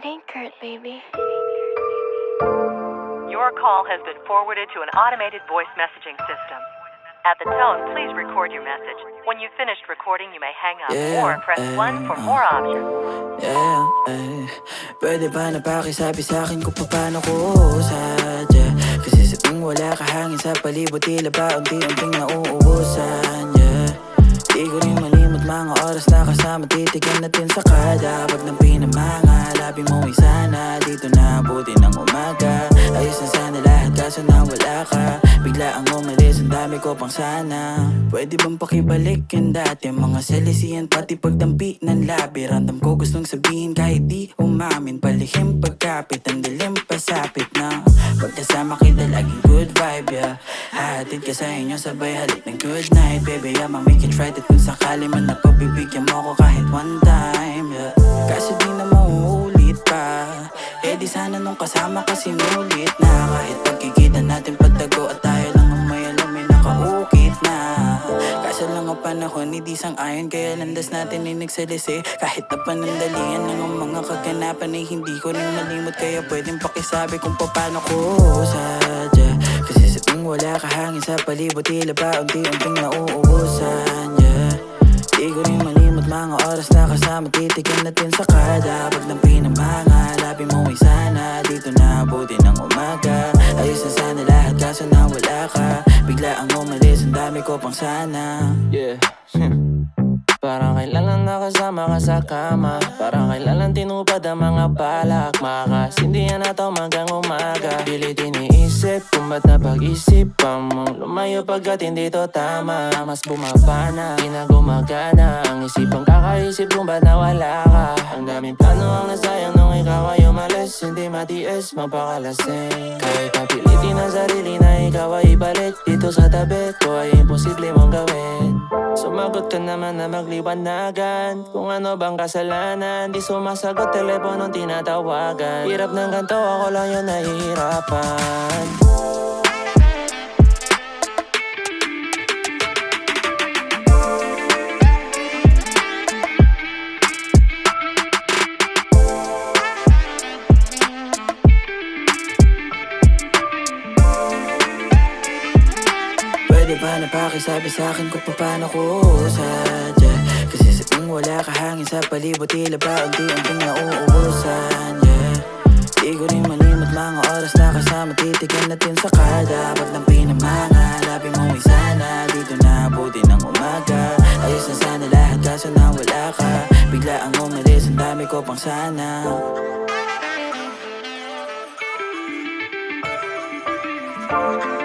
It ain't Kurt, baby. Your call has been forwarded to an automated voice messaging system. At the tone, please record your message. When you've finished recording, you may hang up Yeah, or press eh, 1 for uh. more options. Yeah, eh Pwede ba na pakisabi sa akin kung paano ko sadya Kasi sa tuwing wala ka hangin sa palibot Tila ba unti-unting nauubusan Yeah Di ko rin malimot mga oras na kasama Titigan natin sa kada Labi mo ay sana Dito na abuti ng umaga. Ayos na sana lahat kaso na wala ka. Bigla ang umalis Ang dami ko pang sana. Pwede bang pakibalik yung dati? Mga selesiyan pati pagdampi ng labi Random ko gustong sabihin kahit di umamin. Palihim pagkapit Ang dilim pasapit na. Pagkasama kita laging good vibe yeah. Hahatid ka sa inyo sabay halik ng good night Baby. I'ma make it right At kung sakali man napagbibigyan mo ko kahit one time yeah. Kaso di na sana nung kasama ka sinulit na. Kahit pagkikita natin patago At tayo lang ang may alam may nakaukit na. Kaso lang ang panahon hindi sang ayon Kaya landas natin ay nagsalisi. Kahit na panandalian ng ang mga kaganapan Ay hindi ko rin malimot Kaya pwedeng pakisabi kung paano ko sadya. Kasi sa tuwing wala ka hangin sa palibot Tila ba unti-unting nauubusan yeah Di ko rin malimot mga oras na kasama Titigan natin sa kada. Pag nang pinamanga kaso na wala ka. Bigla ang umalis Ang dami ko pang sana. Yeah. Parang kailangan nakasama ka sa kama. Parang kailangan tinupad ang mga balak Makasindihan na to hanggang umaga. Pilit iniisip kung ba't napag-isipan mo. Lumayo pagkat hindi to tama. Mas bumaba na, di na gumagana. Ang isipang kakaisip kung ba't nawala ka. Ang daming plano ang ikaw umalis Hindi matiis, magpakalasing Kahit papilitin ang sarili na ikaw ay ibalik Dito sa tabi ko ay imposible mong gawin. Sumagot ka naman na magliwanagan. Kung ano bang kasalanan Di sumasagot teleponong tinatawagan. Hirap ng ganito ako lang yung nahihirapan Pwede ba na pakisabi sa akin kung paano ko sadya Kasi sa tuwing wala ka hangin sa palibot Tila ba unti-unting nauubusan? Yeah. Di ko rin malimot mga oras na kasama Titigan natin sa kada Pag nang pinamanga Labi mo ay sana Dito na abuti ng umaga. Ayos na sana lahat kaso na wala ka. Bigla ang umalis Ang dami ko pang sana. Hey,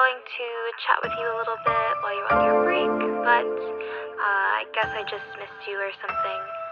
calling to chat with you a little bit while you're on your break, but uh, I guess I just missed you or something.